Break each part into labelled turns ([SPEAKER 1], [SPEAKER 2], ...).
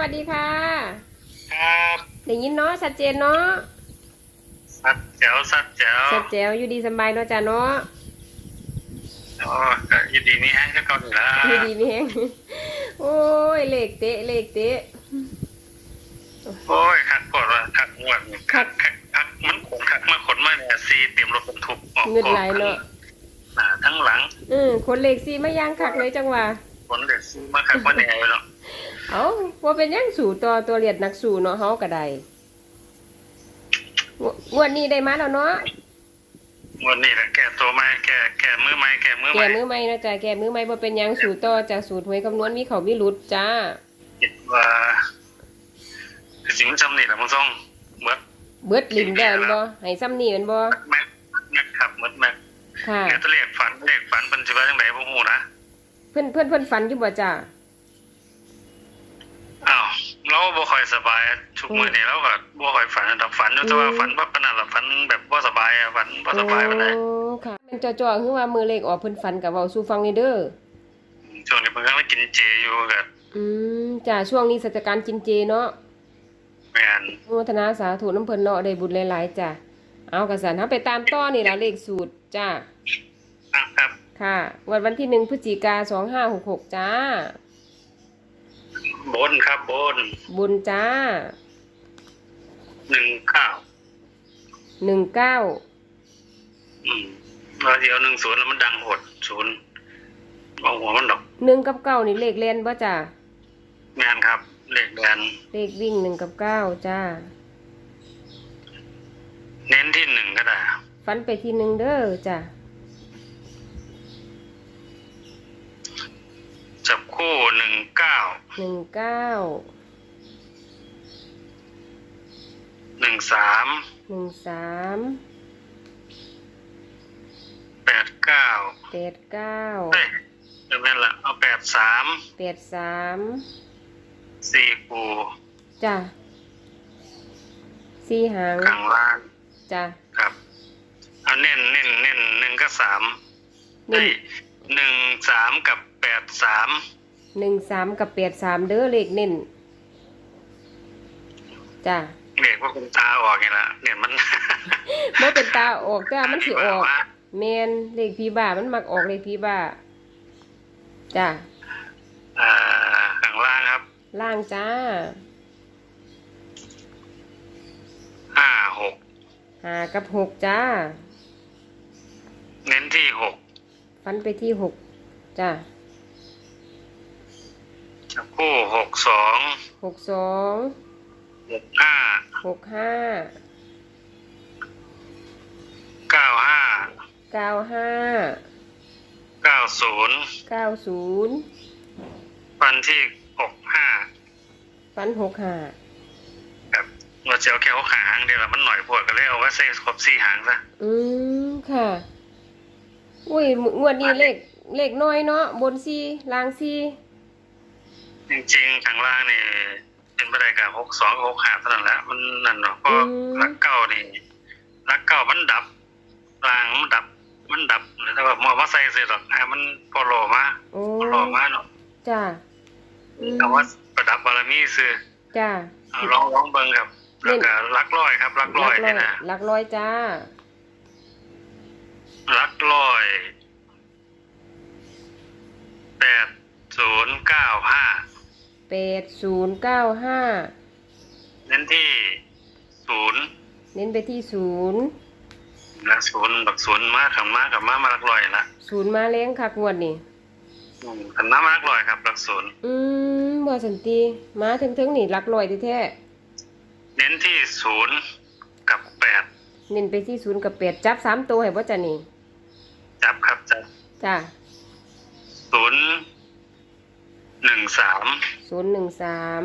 [SPEAKER 1] สวัสดีค่ะ
[SPEAKER 2] ครับ
[SPEAKER 1] ได้ยินเนาะชัดเจนเนาะ
[SPEAKER 2] สัดแจ๋วสัดแจ๋ว
[SPEAKER 1] ชัดแจ๋วอยู่ดีสำบายเนาะจ้ะเนาะ
[SPEAKER 2] โอ้ก็ยินดีมีแห้งก็ก่อนอยู่แล้ว
[SPEAKER 1] อยู่ดีมีแฮงโอ้ยเลขเตะเลขเตะ
[SPEAKER 2] โอ้ยคักปวดว่ะคักงวดคักคักคักมันขนคักมาขนมาเนี่ยซีเต็มรถบรรทุกออก
[SPEAKER 1] เงินไหลายเนาะ
[SPEAKER 2] หน้าทั้งหลัง
[SPEAKER 1] อืมคนเลขสีไม่ย่างคักเลยจังหวะ
[SPEAKER 2] ขนเด็ดซีมาคักมาแหน่เนาะ
[SPEAKER 1] เอ้าว่าเป็นหยังสู่ตัวตัวเลียดนักสู่เนาะเฮาก็ได้งวงวดนี้ได้มาแล้วเนาะ
[SPEAKER 2] งวดนี้แหละแก่ตัวไม้แก่แก่มือไม้แก่มือ
[SPEAKER 1] แก่
[SPEAKER 2] ไม้
[SPEAKER 1] มือใหม่เนาะจ้ะแก่มือใหม่บ่เป็นหยังสู่ต่อจากสูตรหวยคำนวณมีเขามีหลุดจ้า
[SPEAKER 2] คิดว่าคือสิ่งมันจำนี่แหละมึงส่งเบิด
[SPEAKER 1] เบิดลิ้นแล้วแม่นบ่ให้ซ้ำนี่แม่นบ่
[SPEAKER 2] แม็กแม็กครับเบิดแม็ก
[SPEAKER 1] ค่ะ
[SPEAKER 2] แกจะเรียกฝันเรียกฝันเป็นสิว่าจังไดบ่ฮู้นะ
[SPEAKER 1] เพิ่นเพิ่นเพิ่นฝันอยู่บ่จ้า
[SPEAKER 2] อ้าว เราบ่ค่อยสบายทุกมื้อนี้เราก็บ่ค่อยฝันดอกฝันอยู่แต่ว่าฝันบ่ปานนั้นล่ะฝันแบบบ่สบายอะฝันบ่สบายปานใด
[SPEAKER 1] โอ้ค่ะมันจ่อๆคือว่ามือเลขออกเพิ่นฝันก็เว้าสู่ฟังนี่เด้อ
[SPEAKER 2] ช่วงนี้เพิ่นกำลังกินเจอยู่ก็
[SPEAKER 1] อืมจ้าช่วงนี้เทศกาลกินเจเนาะ
[SPEAKER 2] แม่น
[SPEAKER 1] อนุโมทนาสาธุน้ำเพิ่นเนาะได้บุญหลายๆจ้ะเอากระสันเฮาไปตามต่อนี่ล่ะเลขสูตรจ้า
[SPEAKER 2] อะครับ
[SPEAKER 1] ค่ะ วันวันที่หนึ่งพฤศจิกาสองห้าหกหกจ้า
[SPEAKER 2] บนครับบน
[SPEAKER 1] บุญจ้า
[SPEAKER 2] 19
[SPEAKER 1] หนึ่งเก้า
[SPEAKER 2] อืมว่าเดี๋ยว10แล้วมันดังโหด0บ่หัวมันดอก
[SPEAKER 1] หนึ่งกับเก้านี่เลขเล่นบ่จ้า
[SPEAKER 2] แม่นครับ เลขแดน
[SPEAKER 1] เลขวิ่งหนึ่งกับเก้าจ้า
[SPEAKER 2] เน้นที่1ก็ได้
[SPEAKER 1] ฟันไปที่หนึ่งเด้อจ้า
[SPEAKER 2] จับคู่19
[SPEAKER 1] หนึ่งเก้า
[SPEAKER 2] 13
[SPEAKER 1] หนึ่งสาม
[SPEAKER 2] 89
[SPEAKER 1] แปดเก้า
[SPEAKER 2] เอ้ยเดี๋ยวแม่นละเอา83
[SPEAKER 1] แปดสาม
[SPEAKER 2] 4คู่
[SPEAKER 1] จ้าสี่หาง
[SPEAKER 2] ข้างล่าง
[SPEAKER 1] จ้า
[SPEAKER 2] ครับเอาเน้นเน้นเน้นหนึ่งกับสาม
[SPEAKER 1] หนึ่
[SPEAKER 2] เอ้
[SPEAKER 1] ง
[SPEAKER 2] ยหนึ่งสามกับแปดสาม
[SPEAKER 1] หนึ่งสามกับแปดสามเด้อเลขเน้นจ้า
[SPEAKER 2] เด็กว่าคุณตาออกไงละเนี่ยมัน
[SPEAKER 1] เมื่อเป็นตาออกจ้ามันสิออก
[SPEAKER 2] ว่า
[SPEAKER 1] แมนเลขพีบ้ามันมักออกเลขพีบ้าจ้า
[SPEAKER 2] อ่าข้างล่างครับ
[SPEAKER 1] ล่างจ้า
[SPEAKER 2] ห้าหก
[SPEAKER 1] หากับหกจ้า
[SPEAKER 2] เน้นที่หก
[SPEAKER 1] ฟันไปที่หกจ้า
[SPEAKER 2] จับ คู่หกสอง
[SPEAKER 1] หกสอง
[SPEAKER 2] หกห้า
[SPEAKER 1] หกห้า
[SPEAKER 2] เก้าห้า
[SPEAKER 1] เก้าห้า
[SPEAKER 2] เก้าศูนย์
[SPEAKER 1] เก้าศูนย์
[SPEAKER 2] ฟันที่หกห้า
[SPEAKER 1] ฟันหกห้า
[SPEAKER 2] ครับเราจะเอาแค่หกหางเดียวละมันหน่อยพวกก็เลยเอาไว้ใส่ครบสี่หางซะ
[SPEAKER 1] อืมค่ะอุ้ยงวดนี้เลขเลขน้อยเนาะบนซีล่างซี
[SPEAKER 2] จริงๆข้างล่างนี่เป็นไปได้กับหกสองหกห้าเท่านั้นแหละมันนั่นเนาะเพราะรักเก้านี่รักเก้ามันดับรางมันดับ มันดับแต่ว่าหมอมาใส่เสร็จหรอกอะมันพอโลมา
[SPEAKER 1] โอ้
[SPEAKER 2] พอโลมาเนาะ
[SPEAKER 1] จ้าอืม
[SPEAKER 2] แต่ว่าประดับบารมีซื้อ
[SPEAKER 1] จ้า
[SPEAKER 2] เอาลองลองเบิ่งครับแล้วก็รักร้อยครับรักร้อย
[SPEAKER 1] หลั
[SPEAKER 2] นี่
[SPEAKER 1] กร้อย
[SPEAKER 2] นะ
[SPEAKER 1] หลักร้อยจ้า
[SPEAKER 2] รักร้อยแปดศูนย์เก้าห้า
[SPEAKER 1] แปดศูนย์เก้าห้า
[SPEAKER 2] เน้นที่ศูนย์
[SPEAKER 1] เน้นไปที่ศูนย์
[SPEAKER 2] นะศูนย์บักศูนย์มากขันมากกับมามารักร้อยละ
[SPEAKER 1] ศูนย์มาเลี้ยงคักงวดนี่
[SPEAKER 2] อืมขันมามารักร้อยครับรักศูนย์
[SPEAKER 1] อืมบ่สันติมาถึงถึงๆนี่หลักร้อยแท้
[SPEAKER 2] เน้นที่ศูนย์กับแปด
[SPEAKER 1] ๆเน้นไปที่ศูนย์กับแปดจับสามตัวให้บ่จ้ะนี่
[SPEAKER 2] จับครับจับ
[SPEAKER 1] จ้า
[SPEAKER 2] ศูนย์หนึ่งสาม
[SPEAKER 1] ศูนย์หนึ่งสาม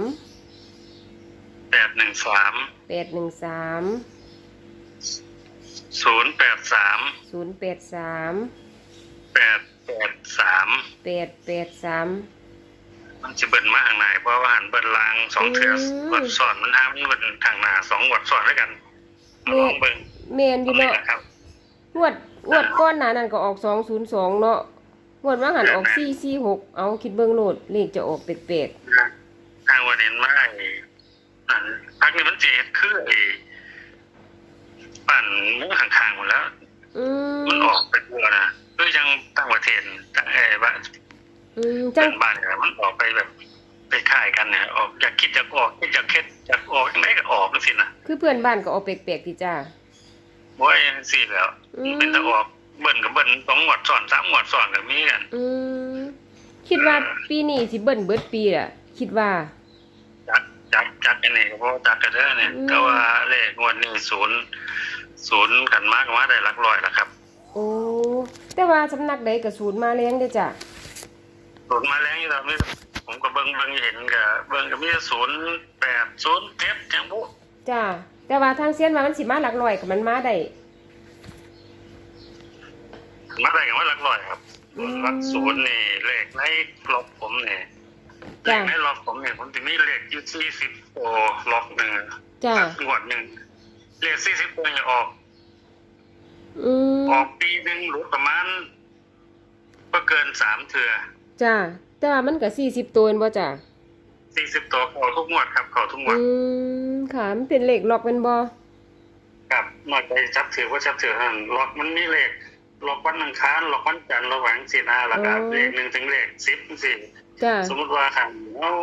[SPEAKER 2] แปดหนึ่งสาม
[SPEAKER 1] แปดหนึ่งสาม
[SPEAKER 2] ศูนย์แปดสาม
[SPEAKER 1] ศูนย์แปดสาม
[SPEAKER 2] แปดแปดสาม
[SPEAKER 1] แปดแปดสาม
[SPEAKER 2] มันจะเบิ่นมาทางไหนเพราะว่าหันเบิ่นลางสองเถื่อ
[SPEAKER 1] อืม
[SPEAKER 2] วัดสอนมันห้ามนี่เบิ่นทางหน้าสองวัดสอนด้วยกันเอาลองเบิ่ง
[SPEAKER 1] เมนอยู่
[SPEAKER 2] นี่
[SPEAKER 1] เนาะ
[SPEAKER 2] แหละครับ
[SPEAKER 1] งวดงวดก้อนหนานั่นก็ออกสองศูนย์สองเนาะ งวดว่าหันออกสี่สี่หกเอาคิดเบิ่งโลดเลขจะออกแปลก
[SPEAKER 2] ทางวันนี้ไม่นั่นพักนี้มันเจ็ดคือไอ้ปั่นมุ้งข้างๆหมดแล้ว
[SPEAKER 1] อื
[SPEAKER 2] มัน
[SPEAKER 1] ม
[SPEAKER 2] ออกไปทั่วนะคือยังต่างประเทศต่างไอ้บ้าน
[SPEAKER 1] อืมจั
[SPEAKER 2] เพื่
[SPEAKER 1] ง
[SPEAKER 2] อนบ้านเนี่ยมันออกไปแบบ ไปค่ายกันเนี่ยออกอยากคิดอยากออกคิดอยากเค็ดอยากออกยังไงก็ออกนั่นสินะ
[SPEAKER 1] คือเพื่อนบ้านก็เอาแปลกๆติจ้า
[SPEAKER 2] บ่อยยังสิแล้ว
[SPEAKER 1] อืม
[SPEAKER 2] เป็นแต่ออก เบิ่นกับเบิ่นสองหมวดซ้อนสามหมวดซ้อนก็มีกัน
[SPEAKER 1] อืมคิดว่าปีนี้สิเบิ่นเบิดปีอะ คิดว่า
[SPEAKER 2] จักจักจักอันนี้ก็บ่จักกันเด้อเนี่ย
[SPEAKER 1] อืม
[SPEAKER 2] ก็ว่าเลขงวดนี้ศูนย์ศูนย์กันมากมาได้หลักร้อยแล้วครับ
[SPEAKER 1] โอ้แต่ว่าสำนักใดก็ศูนย์มาแรงเด้อจ้ะ
[SPEAKER 2] ศูนย์มาแรงอยู่แล้วมีผมก็เบิ่งเบิ่งเห็นก็เบิ่งก็มีศูนย์แปดศูนย์เจ็ดจังบุ
[SPEAKER 1] จ้าแต่ว่าทางเซียนว่ามันสิมาหลักร้อยก็มันมาได้
[SPEAKER 2] มาได้กันว่าหลักร้อยครับ
[SPEAKER 1] อืม
[SPEAKER 2] หลักศูนย์นี่เลขในล็อกผมนี่เล
[SPEAKER 1] จ้ะ
[SPEAKER 2] ขในล็อกผมเนี่ยผมจะมีเลขอยู่ที่สิบโอล็อกหนึ่ง
[SPEAKER 1] จ้า
[SPEAKER 2] งวดหนึ่งเลขสี่สิบตัวเนี่ยออก
[SPEAKER 1] อืม
[SPEAKER 2] ออกปีหนึ่งหลุดประมาณก็เกินสามเถื่อ
[SPEAKER 1] จ้าแต่ว่ามันก็40ตัวแม่นบ่จ้ะ
[SPEAKER 2] สี่สิบตัวเข้าทุกงวดครับเข้าทุกงว
[SPEAKER 1] อื
[SPEAKER 2] ด
[SPEAKER 1] มค่ะมันเป็นเลขล็อกแม่นบ่
[SPEAKER 2] ครับนอกจากจับถือว่าจับถือหันล็อกมันมีเลข ล็อกวันอังคารล็อกวันจันทร์ระหว่างสี่ห้าแล้วก็เลขหนึ่งถึงเลขสิบสี่
[SPEAKER 1] จ้า
[SPEAKER 2] สมมติว่าขันเอา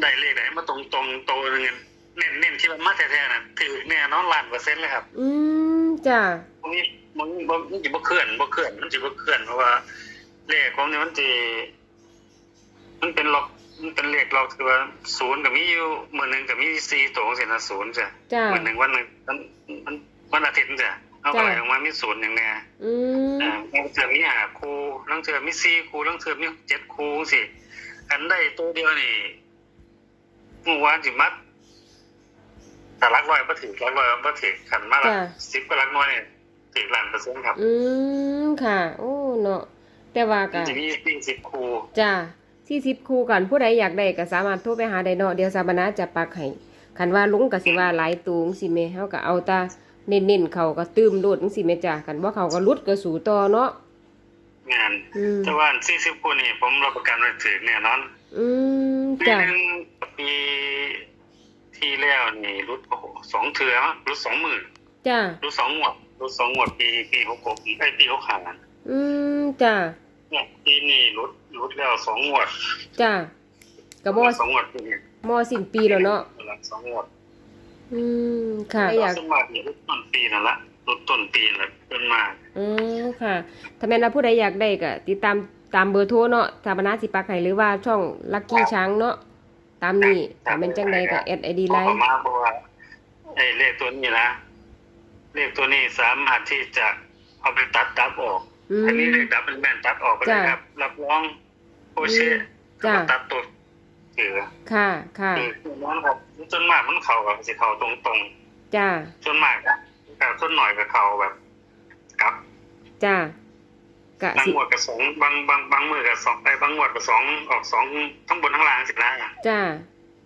[SPEAKER 2] ได้เลขไหนมาตรงตรงๆตัวหนึงเน้นเน้นที่มันมาแท้ๆนะถือเนี่ยน้องล้านเปอร์เซ็นต์เลยครับ
[SPEAKER 1] อืมจ้า
[SPEAKER 2] ตรงนี้มันมันมันจะบ่เคลื่อนบ่เคลื่อนมันจะบ่เคลื่อนเพราะว่า เลขของนี้มันจะมันเป็นล็อกมันเป็นเลขล็อกคือว่าศูนย์กับมีอยู่มือหนึ่งกับมีสี่ตัวเสียนะศูนย์จ้ะ
[SPEAKER 1] จ้า
[SPEAKER 2] วันหนึ่งวันหนึ่งมันมันวันอาทิตย์จ้ะ เอาไป
[SPEAKER 1] จ้ะ
[SPEAKER 2] ออกมามีศูนย์อย่างเนี้ย
[SPEAKER 1] อืม
[SPEAKER 2] อ่าบางเทือมีหาครูบางเทือมีสี่ครูบางเทือมีเจ็ดครูสิอันได้ตัวเดียวนี่เมื่อวานสิมัดแต่ลักร้อยก็ถือลักร้อยก็ถือขันมาละสิบก็ลักน้อยเนี่ยถือล้านเปอร์เซ็นต์ครับ
[SPEAKER 1] อืมค่ะ โอ้เนาะแต่ว่า
[SPEAKER 2] มัน
[SPEAKER 1] ก็
[SPEAKER 2] จะมีสี่สิบครู
[SPEAKER 1] จ้า40คู่กันผู้ใดอยากได้ก็สามารถโทรไปหาได้เนาะเดี๋ยวสาบนาจะปักให้คันว่าลุงก็สิว่าหลายตูงสิแม่เฮาก็เอาแตา เน้นๆเขาก็ตื้มโลดจังซี่แม่จ้าคันบ่เขาก็หลุดก็สู่ต่อเนาะ
[SPEAKER 2] งาน
[SPEAKER 1] อืม
[SPEAKER 2] แต่ว่าสี่สิบครูนี่ผมรับประกันว่าถือแน่นอน
[SPEAKER 1] อืม
[SPEAKER 2] ปี
[SPEAKER 1] จ้า
[SPEAKER 2] หนึงปีที่แล้วนี่รุดโอ้โหสองเทือมั้งรุดสองหมื่น
[SPEAKER 1] จ้า
[SPEAKER 2] รุดสองหมวดรุดสองหมวดปีปีหกหกไอยปีหกห้า
[SPEAKER 1] อืมจ้า
[SPEAKER 2] เนี่ยปีนี้รุดรุดแล้วสองหมวด
[SPEAKER 1] จ้าก็บ่
[SPEAKER 2] สองหมวดปีนี้
[SPEAKER 1] มอสิ้นปีแล้วเนาะ
[SPEAKER 2] สองหมวด
[SPEAKER 1] อืมค่ะ อยาก
[SPEAKER 2] สมบัติรุดต้นปีนั่นละรุดต้นปีนั่นละเป็นมาก
[SPEAKER 1] อืมค่ะถ้าแม่นว่าผู้ใดอยากได้ก็ติดตามตามเบอร์โทรเนาะสาบนาสิปักให้หรือว่าช่องลักกี้ช้างเนาะตามนี้ถ้าแม่นจังใดก็แอดไอดี
[SPEAKER 2] พ
[SPEAKER 1] ไล
[SPEAKER 2] อ
[SPEAKER 1] น์
[SPEAKER 2] มาเพราะว่าไอ้เลขตัวนี้นะเลขตัวนี้สามารถที่จะเอาไปตัดดับออก
[SPEAKER 1] อื
[SPEAKER 2] อันนี้
[SPEAKER 1] ม
[SPEAKER 2] เลขดับเป็นแม่นตัดออกไปเลย
[SPEAKER 1] จ้ะ
[SPEAKER 2] ครับ รับรองโอเช่
[SPEAKER 1] จ้ะ
[SPEAKER 2] ก็ตัดตัว ถือ
[SPEAKER 1] ค่ะค่ะ
[SPEAKER 2] คือน้องครับจนมากมันเข่ากับสิเข่าตรงๆ
[SPEAKER 1] จ้า
[SPEAKER 2] ส่วนมากนะกับส่วนหน่อยกับเขาแบบกลับ
[SPEAKER 1] จ้ากะ
[SPEAKER 2] บาง
[SPEAKER 1] สิ
[SPEAKER 2] หมวดกับสองบางบางบางมือกับสองไอ้บางหมวดกับสองออกสองทั้งบนทั้งล่างสินะ
[SPEAKER 1] จ้า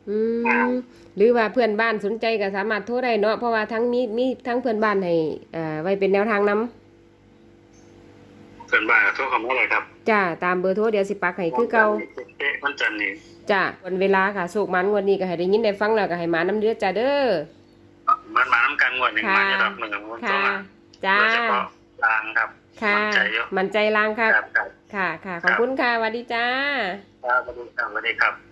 [SPEAKER 1] อื
[SPEAKER 2] อ่า
[SPEAKER 1] มหรือว่าเพื่อนบ้านสนใจก็สามารถโทรได้เนาะเพราะว่าทั้งมีมีทั้งเพื่อนบ้านให้อ่าไว้เป็นแนวทางนํ
[SPEAKER 2] เกินบ้านกับทุกคำว่าอะไรครับ
[SPEAKER 1] จ้าตามเบอร์โทรเดี๋ยวสิปักให้คือเก่า
[SPEAKER 2] เป๊ะวันจันทร์นี่
[SPEAKER 1] จ้าวันเวลาค่ะโศกมันงวันนี้ก็ให้ได้ยินได้ฟังแล้วก็ให้มาน้ำเดือดจ้าเด้อ
[SPEAKER 2] มันมาน้ำกลางงวดหนึ่ง
[SPEAKER 1] ค่ะ
[SPEAKER 2] มาจะรับหนึ่งวันต้
[SPEAKER 1] ค่ะ
[SPEAKER 2] นละ
[SPEAKER 1] จ้า
[SPEAKER 2] โดยเฉพาะลางครับ
[SPEAKER 1] ค่ะ
[SPEAKER 2] มั่นใจเยอะ
[SPEAKER 1] มันใจลางครับ
[SPEAKER 2] ครับครับ
[SPEAKER 1] ค่ะ ค่ะ ขอบคุณค่ะสวัสดีจ้า
[SPEAKER 2] ครับสวัสดีครับสวัสดีครับ